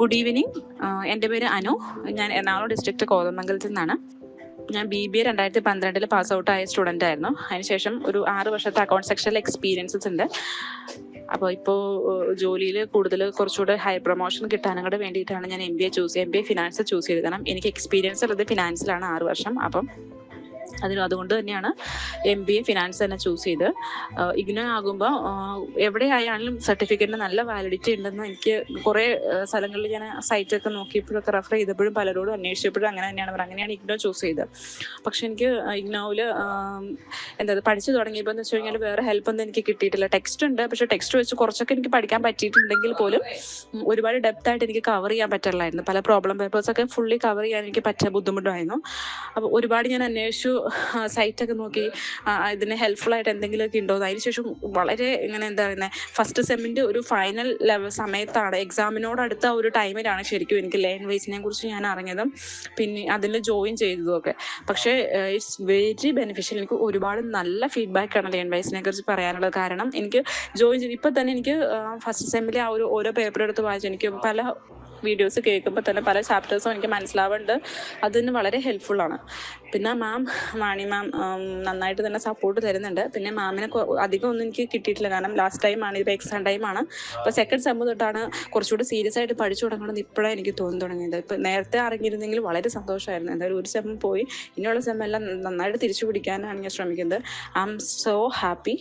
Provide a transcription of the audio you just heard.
Good evening എന്റെ പേര് അനു. ഞാൻ എറണാകുളം ഡിസ്ട്രിക്ട് കോതമംഗലത്തിൽ നിന്നാണ്. ഞാൻ ബി ബി എ രണ്ടായിരത്തി പന്ത്രണ്ടിൽ പാസ് ഔട്ട് ആയ സ്റ്റുഡന്റ് ആയിരുന്നു. അതിനുശേഷം ഒരു ആറ് വർഷത്തെ അക്കൗണ്ട് സെക്ഷനിൽ എക്സ്പീരിയൻസസ് ഉണ്ട്. അപ്പോൾ ഇപ്പോൾ ജോലിയിൽ കൂടുതൽ കുറച്ചുകൂടെ ഹൈ പ്രൊമോഷൻ കിട്ടാനും കൂടെ വേണ്ടിയിട്ടാണ് ഞാൻ M B A choose M B A finance choose ചെയ്ത് കാരണം എനിക്ക് എക്സ്പീരിയൻസ് ഉള്ളത് ഫിനാൻസിലാണ് ആറ് വർഷം. അപ്പം അതിന് അതുകൊണ്ട് തന്നെയാണ് എം ബി എ ഫിനാൻസ് തന്നെ ചൂസ് ചെയ്ത്. ഇഗ്നോ ആകുമ്പോൾ എവിടെ ആയാലും സർട്ടിഫിക്കറ്റിന് നല്ല വാലിഡിറ്റി ഉണ്ടെന്ന് എനിക്ക് കുറേ സ്ഥലങ്ങളിൽ ഞാൻ സൈറ്റൊക്കെ നോക്കിയപ്പോഴൊക്കെ റെഫർ ചെയ്തപ്പോഴും പലരോടും അന്വേഷിച്ചപ്പോഴും അങ്ങനെ തന്നെയാണ് പറയുക അങ്ങനെയാണ് ഇഗ്നോ ചൂസ് ചെയ്തത് പക്ഷെ എനിക്ക് ഇഗ്നോയിൽ എന്താ പഠിച്ചു തുടങ്ങിയപ്പോൾ എന്ന് വെച്ച് കഴിഞ്ഞാൽ വേറെ ഹെൽപ്പ് ഒന്നും എനിക്ക് കിട്ടിയിട്ടില്ല. ടെക്സ്റ്റ് ഉണ്ട് പക്ഷെ ടെക്സ്റ്റ് വെച്ച് കുറച്ചൊക്കെ എനിക്ക് പഠിക്കാൻ പറ്റിയിട്ടുണ്ടെങ്കിൽ പോലും ഒരുപാട് ഡെപ്ത് ആയിട്ട് എനിക്ക് കവർ ചെയ്യാൻ പറ്റില്ലായിരുന്നു. പല പ്രോബ്ലം പേപ്പേഴ്സൊക്കെ ഫുള്ളി കവർ ചെയ്യാൻ എനിക്ക് പറ്റിയ ബുദ്ധിമുട്ടായിരുന്നു. അപ്പോൾ ഒരുപാട് ഞാൻ അന്വേഷിച്ചു സൈറ്റൊക്കെ നോക്കി ഇതിന് ഹെൽപ്ഫുൾ ആയിട്ട് എന്തെങ്കിലുമൊക്കെ ഉണ്ടോ അതിന് അതിനുശേഷം വളരെ ഇങ്ങനെ എന്താ പറയുന്നത് ഫസ്റ്റ് സെമ്മിന്റെ ഒരു ഫൈനൽ ലെവൽ സമയത്താണ് എക്സാമിനോട് അടുത്ത ഒരു ടൈമിലാണ് ശരിക്കും എനിക്ക് ലേൺ വൈസിനെ കുറിച്ച് ഞാൻ അറിഞ്ഞതും പിന്നെ അതിൽ ജോയിൻ ചെയ്തതും ഒക്കെ പക്ഷേ ഇറ്റ്സ് വെരി ബെനിഫിഷ്യൽ. എനിക്ക് ഒരുപാട് നല്ല ഫീഡ്ബാക്കാണ് ലേൺ വൈസിനെ കുറിച്ച് പറയാനുള്ളത്. കാരണം എനിക്ക് ജോയിൻ ചെയ്ത് ഇപ്പം തന്നെ എനിക്ക് ഫസ്റ്റ് സെമ്മിലെ ആ ഒരു ഓരോ പേപ്പർ എടുത്ത് വായിച്ച് എനിക്ക് പല വീഡിയോസ് കേൾക്കുമ്പോൾ തന്നെ പല ചാപ്റ്റേഴ്സും എനിക്ക് മനസ്സിലാവുന്നുണ്ട്. അതിന് വളരെ ഹെൽപ്ഫുൾ ആണ്. പിന്നെ മാം വാണി മാം നന്നായിട്ട് തന്നെ സപ്പോർട്ട് തരുന്നുണ്ട്. പിന്നെ മാമിനെ അധികം ഒന്നും എനിക്ക് കിട്ടിയിട്ടില്ല. കാരണം ലാസ്റ്റ് ടൈമാണ് ഇപ്പോൾ എക്സാം ടൈമാണ് അപ്പോൾ സെക്കൻഡ് സെമ്മ് തൊട്ടാണ് കുറച്ചുകൂടി സീരിയസ് ആയിട്ട് പഠിച്ചു തുടങ്ങണമെന്ന് ഇപ്പോഴാണ് എനിക്ക് തോന്നി തുടങ്ങിയത്. ഇപ്പോൾ നേരത്തെ അറിഞ്ഞിരുന്നെങ്കിൽ വളരെ സന്തോഷമായിരുന്നു എന്തായാലും ഒരു സെമ്മ് പോയി. ഇനിയുള്ള സെമ്മെല്ലാം നന്നായിട്ട് തിരിച്ചു പിടിക്കാനാണ് ഞാൻ ശ്രമിക്കുന്നത്. I am so happy